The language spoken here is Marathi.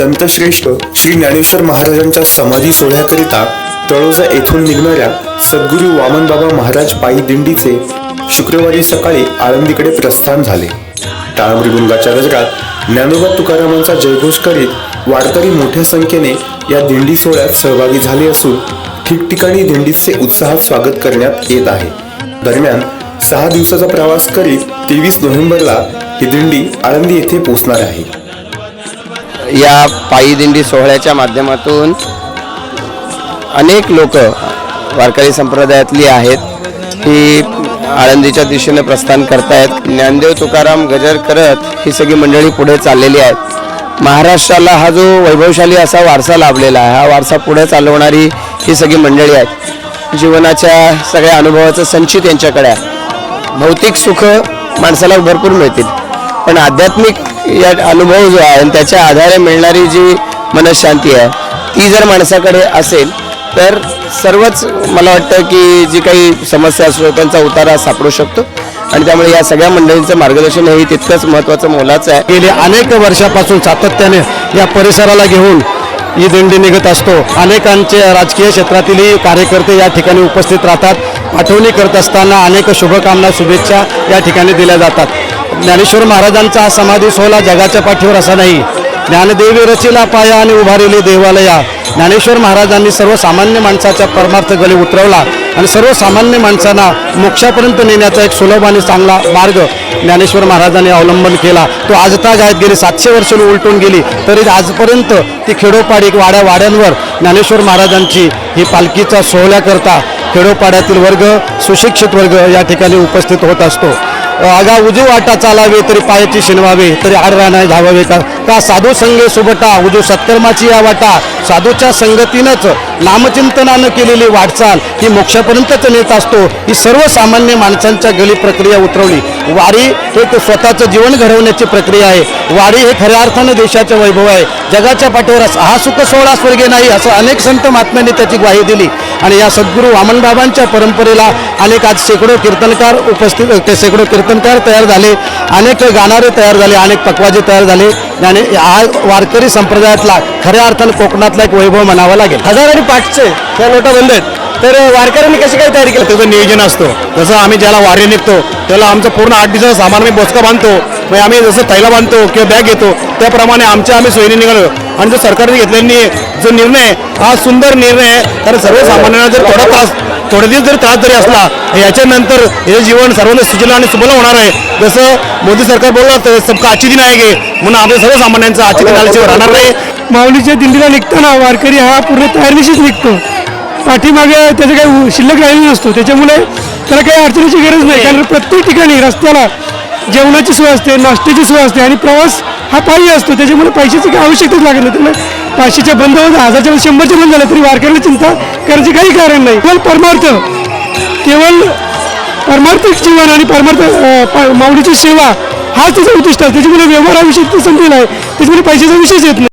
संतश्रेष्ठ श्री ज्ञानेश्वर महाराजांच्या समाधी सोहळ्याकरिता तळोजा येथून निघणाऱ्या सद्गुरू वामनबाबा महाराज पायी दिंडीचे शुक्रवारी सकाळी आळंदीकडे प्रस्थान झाले. टाळमृगुंगाच्या गजरात ज्ञानोबा तुकारामांचा जयघोष करीत वारकरी मोठ्या संख्येने या दिंडी सोहळ्यात सहभागी झाले असून ठिकठिकाणी दिंडीचे उत्साहात स्वागत करण्यात येत आहे. दरम्यान सहा दिवसाचा प्रवास करीत तेवीस नोव्हेंबरला ही दिंडी आळंदी येथे पोहोचणार आहे. या पायी दिंडी सोहळ्याच्या माध्यमातून अनेक लोक वारकरी संप्रदायातली आहेत. ही आळंदीच्या दिशेने प्रस्थान करतायत. ज्ञानदेव तुकाराम गजर करत ही सगळी मंडळी पुढे चाललेली आहेत. महाराष्ट्राला हा जो वैभवशाली असा वारसा लाभलेला आहे हा वारसा पुढे चालवणारी ही सगळी मंडळी आहेत. जीवनाच्या सगळ्या अनुभवाचं संचित यांच्याकडे आहे. भौतिक सुख माणसाला भरपूर मिळतील. पण आध्यात्मिक या अनुभव जो आहे आणि त्याच्या आधारे मिळणारी जी मनशांती आहे ती जर माणसाकडे असेल तर सर्वच मला वाटतं की जी काही समस्या असतो त्यांचा उतारा सापडू शकतो. आणि त्यामुळे या सगळ्या मंडळींचं मार्गदर्शन हे तितकंच महत्त्वाचं मोलाचं आहे. गेले अनेक वर्षापासून सातत्याने या परिसराला घेऊन ही दिंडी निघत असतो. अनेकांचे राजकीय क्षेत्रातीलही कार्यकर्ते या ठिकाणी उपस्थित राहतात. पाठवणी करत असताना अनेक शुभकामना शुभेच्छा या ठिकाणी दिल्या जातात. ज्ञानेश्वर महाराजांचा हा समाधी सोहळा जगाच्या पाठीवर असा नाही. ज्ञानदेवी रचिला पाया आणि उभारलेली देवालया. ज्ञानेश्वर महाराजांनी सर्वसामान्य माणसाच्या परमार्थ गली उतरवला आणि सर्वसामान्य माणसांना मोक्षापर्यंत नेण्याचा एक सुलभ आणि चांगला मार्ग ज्ञानेश्वर महाराजांनी अवलंबन केला. तो आजताग आहेत गेली सातशे वर्ष उलटून गेली तरी आजपर्यंत ती खेडोपाडी वाड्या वाड्यांवर ज्ञानेश्वर महाराजांची ही पालखीचा सोहळ्याकरता खेडोपाड्यातील वर्ग सुशिक्षित वर्ग या ठिकाणी उपस्थित होत असतो. आगा उजू वाटा चालावे तरी पायाची शिनवावे तरी आडवा नाही धावावे. का का साधू संघे सुबटा उजू सत्कर्माची या वाटा. साधूच्या संगतीनंच नामचिंतनानं केलेली वाटचाल ही मोक्षापर्यंतच नेत असतो. ही सर्वसामान्य माणसांच्या गली प्रक्रिया उतरवली. वारी एक स्वतःचं जीवन घडवण्याची प्रक्रिया आहे. वारी हे खऱ्या अर्थानं देशाचं वैभव आहे. जगाच्या पाठीवर असं हा सुख सोहळा स्वर्गे नाही असं अनेक संत महात्म्यांनी त्याची ग्वाही दिली. आणि या सद्गुरू वामनबाबांच्या परंपरेला अनेक आज शेकडो कीर्तनकार उपस्थित ते शेकडो कीर्तनकार तयार झाले अनेक गाणारे तयार झाले अनेक पकवाजे तयार झाले. आणि हा वारकरी संप्रदायातला खऱ्या अर्थानं कोकणातला एक वैभव म्हणावा लागेल. हजार आणि पाचशे त्या नोटा बंद आहेत. तर वारकऱ्यांनी कशी काय तयारी केली? त्याचं नियोजन असतं. जसं आम्ही ज्याला वारी निघतो त्याला आमचं पूर्ण आठ दिवसाचं सामान आम्ही बोचका बांधतो. मग आम्ही जसं थैला बांधतो किंवा बॅग घेतो त्याप्रमाणे आमच्या आम्ही सोयीने निघालो. आणि जो सरकारने घेतलेली जो निर्णय हा सुंदर निर्णय आहे. कारण सर्वसामान्यांना जर थोडा त्रास थोडे दिवस जरी त्रास जरी असला याच्यानंतर हे जीवन सर्वांना सुजला आणि सुबल होणार आहे. जसं मोदी सरकार बोललं तर सबका आजची दिन आहे गे म्हणून आपल्या सर्वसामान्यांचं आजची दिन आल्याशिवाय राहणार नाही. माऊलीच्या दिंडीला निघताना वारकरी हा पूर्ण तयारीशीच निघतो. पाठीमागे त्याचं काही शिल्लक राहिलेला नसतो. त्याच्यामुळे त्याला काही अडचणीची गरज नाही. कारण प्रत्येक ठिकाणी रस्त्याला जेवणाची सोय असते नाश्त्याची सोय असते आणि प्रवास हा पायी असतो. त्याच्यामुळे पैशाची काही आवश्यकताच लागत नाही. त्यामुळे पाचशेच्या बंद होत हजारच्या शंभरच्या बंद झालं तरी वारकऱ्याला चिंता करायची काही कारण नाही. केवळ परमार्थ केवळ परमार्थिक जीवन आणि परमार्थ माऊलीची सेवा हाच त्याचा उद्दिष्ट आहे. त्याच्यामुळे व्यवहार हा विषय संपलेला आहे त्याच्यामुळे पैशाचा विषयच येत नाही.